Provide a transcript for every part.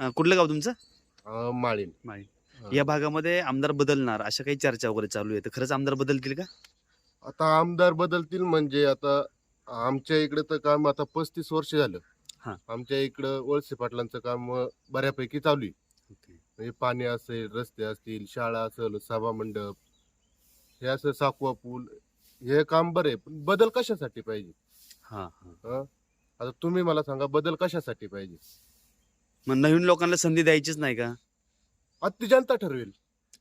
अं, कुठलं गाव तुमचं? अं, माळीन माळी. या भागामध्ये आमदार बदलणार अशा काही चर्चा वगैरे चालू आहे तर खरंच आमदार बदलतील का? आता आमदार बदलतील म्हणजे आता आमच्या इकडे तर काम आता पस्तीस वर्ष झालं. हा. आमच्या इकडं वळसे पाटलांचं काम अं, बऱ्यापैकी चालू आहे. म्हणजे पाणी असेल रस्ते असतील शाळा असेल सभा मंडप हे असं साकवा पूल हे काम बरं पण बदल कशासाठी पाहिजे? हा. हं? आता तुम्ही मला सांगा बदल कशासाठी पाहिजे? मग नवीन लोकांना संधी द्यायचीच नाही का? आता ती जनता ठरवेल.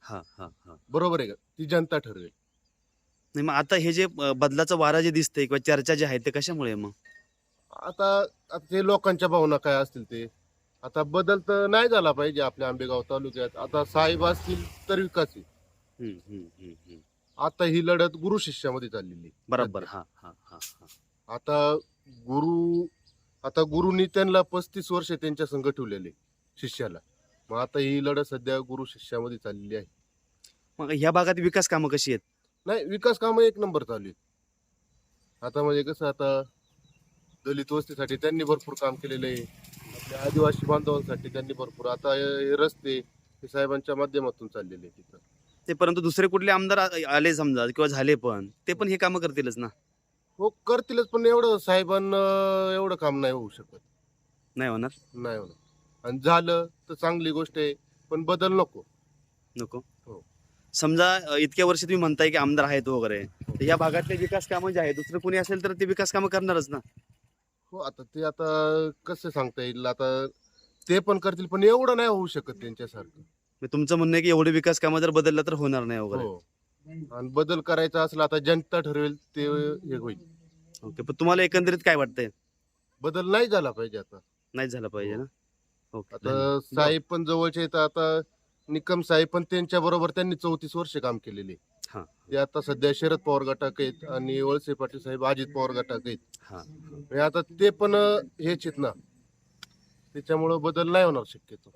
हा हा हा. बरोबर आहे का? ती जनता ठरवेल. नाही मग आता हे जे अं, बदलाचं वारा जे दिसतंय किंवा चर्चा जे आहे ते कशामुळे मग? आता आता ते लोकांच्या भावना काय असतील ते? आता बदल तर नाही झाला पाहिजे आपल्या आंबेगाव तालुक्यात. आता साहेब असतील तर विकास आहे. हम्म, हम्म, हम्म, हम्म. आता ही लढत गुरु शिष्यामध्ये चाललेली आहे. बरोबर हा हा हा हा. आता गुरु आता गुरुनी त्यांना पस्तीस वर्ष त्यांच्या संघ ठेवलेले शिष्याला. मग आता ही लढत सध्या गुरु शिष्यामध्ये चाललेली आहे. मग ह्या भागात विकास कामं कशी आहेत? नाही विकास कामं एक नंबर चालू आहेत. आता म्हणजे कसं आता दलित वस्तीसाठी त्यांनी भरपूर काम केलेलं आहे. आपल्या आदिवासी बांधवांसाठी त्यांनी भरपूर. आता हे हे रस्ते हे साहेबांच्या माध्यमातून चाललेले आहेत तिथं ते परंतु दुसरे कुठले आमदार आ- आले समजा किंवा झाले पण ते पण हे कामं करतीलच ना? हो करतीलच पण एवढं साहेबांना एवढं काम नाही होऊ शकत. नाही होणार? नाही होणार. आणि झालं तर चांगली गोष्ट आहे पण बदल नको. नको? हो. समजा अ, इतक्या वर्ष तुम्ही म्हणताय की आमदार आहेत वगैरे तर या भागातले विकास कामं जे आहेत दुसरं कोणी असेल तर ते विकास कामं करणारच ना? हो आता ते आता कसं सांगता येईल? आता ते पण करतील पण एवढं नाही होऊ शकत त्यांच्यासारखं. मग तुमचं म्हणणं आहे की एवढे विकास कामं जर बदललं तर होणार नाही वगैरे. हो. आणि बदल करायचा असला आता जनता ठरवेल ते हे होईल. ओके पण तुम्हाला एकंदरीत काय वाटतंय? बदल नाही झाला पाहिजे आता. नाही झालं पाहिजे ना? ओके आता साहेब पण जवळचे आहेत आता निकम साहेब पण त्यांच्या बरोबर त्यांनी चौतीस वर्ष काम केलेले. हा. ते आता सध्या शरद पवार गटाक आहेत आणि वळसे पाटील साहेब अजित पवार गटाक आहेत. हा म्हणजे आता ते पण अं, हेच आहेत ना. त्याच्यामुळं बदल नाही होणार शक्यतो.